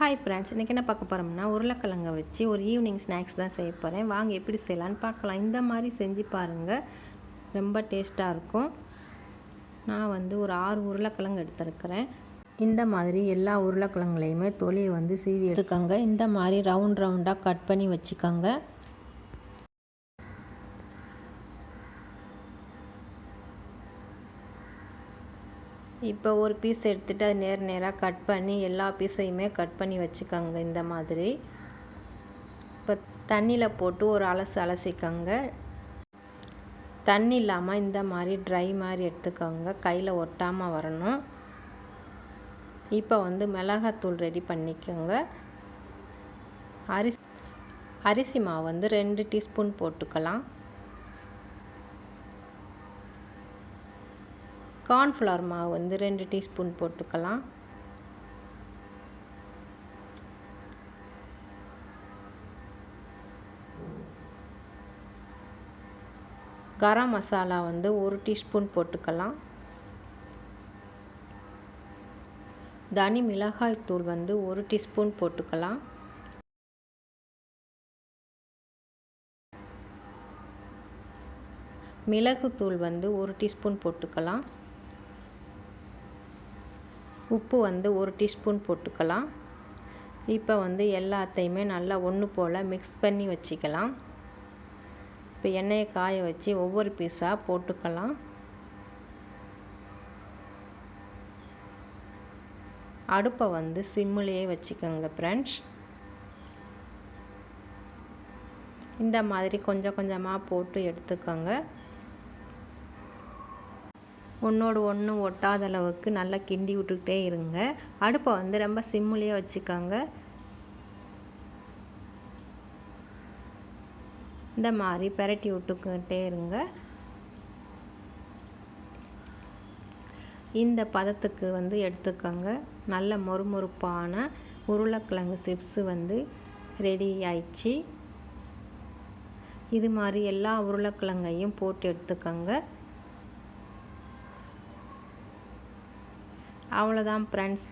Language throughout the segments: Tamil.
ஹாய் ஃப்ரெண்ட்ஸ் இன்றைக்கி என்ன பார்க்க போகிறோம்னா உருளைக்கிழங்க வச்சு ஒரு ஈவினிங் ஸ்நாக்ஸ் தான் செய்ய போகிறேன் வாங்க எப்படி செய்யலான்னு பார்க்கலாம். இந்த மாதிரி செஞ்சு பாருங்கள் ரொம்ப டேஸ்ட்டாக இருக்கும். நான் வந்து ஒரு ஆறு உருளைக்கிழங்கு எடுத்துருக்கிறேன். இந்த மாதிரி எல்லா உருளைக்கிழங்குலையுமே தொலியை வந்து சீவி எடுத்துக்கோங்க. இந்த மாதிரி ரவுண்ட் ரவுண்டாக கட் பண்ணி வச்சுக்கோங்க. இப்போ ஒரு பீஸ் எடுத்துகிட்டு அது நேர் நேராக கட் பண்ணி எல்லா பீஸையுமே கட் பண்ணி வச்சுக்கோங்க இந்த மாதிரி. இப்போ தண்ணியில் போட்டு ஒரு அலசு அலசிக்கோங்க. தண்ணி இல்லாமல் இந்த மாதிரி ட்ரை மாதிரி எடுத்துக்கோங்க. கையில் ஒட்டாமல் வரணும். இப்போ வந்து மிளகாத்தூள் ரெடி பண்ணிக்கோங்க. அரிசி அரிசி மாவு வந்து ரெண்டு டீஸ்பூன் போட்டுக்கலாம். கார்ன்ஃப்ளவர் மாவு வந்து ரெண்டு டீஸ்பூன் போட்டுக்கலாம். கரம் மசாலா வந்து ஒரு டீஸ்பூன் போட்டுக்கலாம். தனி மிளகாய் தூள் வந்து ஒரு டீஸ்பூன் போட்டுக்கலாம். மிளகுத்தூள் வந்து ஒரு டீஸ்பூன் போட்டுக்கலாம். உப்பு வந்து ஒரு டீஸ்பூன் போட்டுக்கலாம். இப்போ வந்து எல்லாத்தையுமே நல்லா ஒன்று போல் மிக்ஸ் பண்ணி வச்சுக்கலாம். இப்போ எண்ணெயை காய வச்சு ஒவ்வொரு பீஸாக போட்டுக்கலாம். அடுப்பை வந்து சிம்மிலேயே வச்சுக்கோங்க ஃப்ரெண்ட்ஸ் இந்த மாதிரி கொஞ்சம் கொஞ்சமாக போட்டு எடுத்துக்கோங்க. ஒன்றோடு ஒன்று ஒட்டாத அளவுக்கு நல்லா கிண்டி விட்டுக்கிட்டே இருங்க. அடுப்பை வந்து ரொம்ப சிம்முலேயே வச்சுக்கோங்க. இந்த மாதிரி பெரட்டி விட்டுக்கிட்டே இருங்க. இந்த பதத்துக்கு வந்து எடுத்துக்கோங்க. நல்ல மொறுமொறுப்பான உருளைக்கிழங்கு சிப்ஸு வந்து ரெடி ஆயிடுச்சு. இது மாதிரி எல்லா உருளைக்கிழங்கையும் போட்டு எடுத்துக்கோங்க. அவ்வளோதான் ஃப்ரெண்ட்ஸ்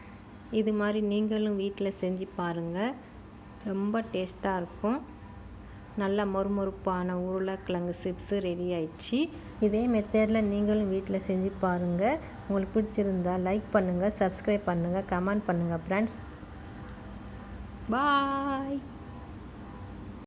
இது மாதிரி நீங்களும் வீட்டில் செஞ்சு பாருங்கள் ரொம்ப டேஸ்ட்டாக இருக்கும். நல்ல மொறுமொறுப்பான உருளைக்கிழங்கு சிப்ஸு ரெடி ஆயிடுச்சு. இதே மெத்தேடில் நீங்களும் வீட்டில் செஞ்சு பாருங்கள் உங்களுக்கு பிடிச்சிருந்தா லைக் பண்ணுங்கள் சப்ஸ்கிரைப் பண்ணுங்கள் கமெண்ட் பண்ணுங்கள் ஃப்ரெண்ட்ஸ் பாய்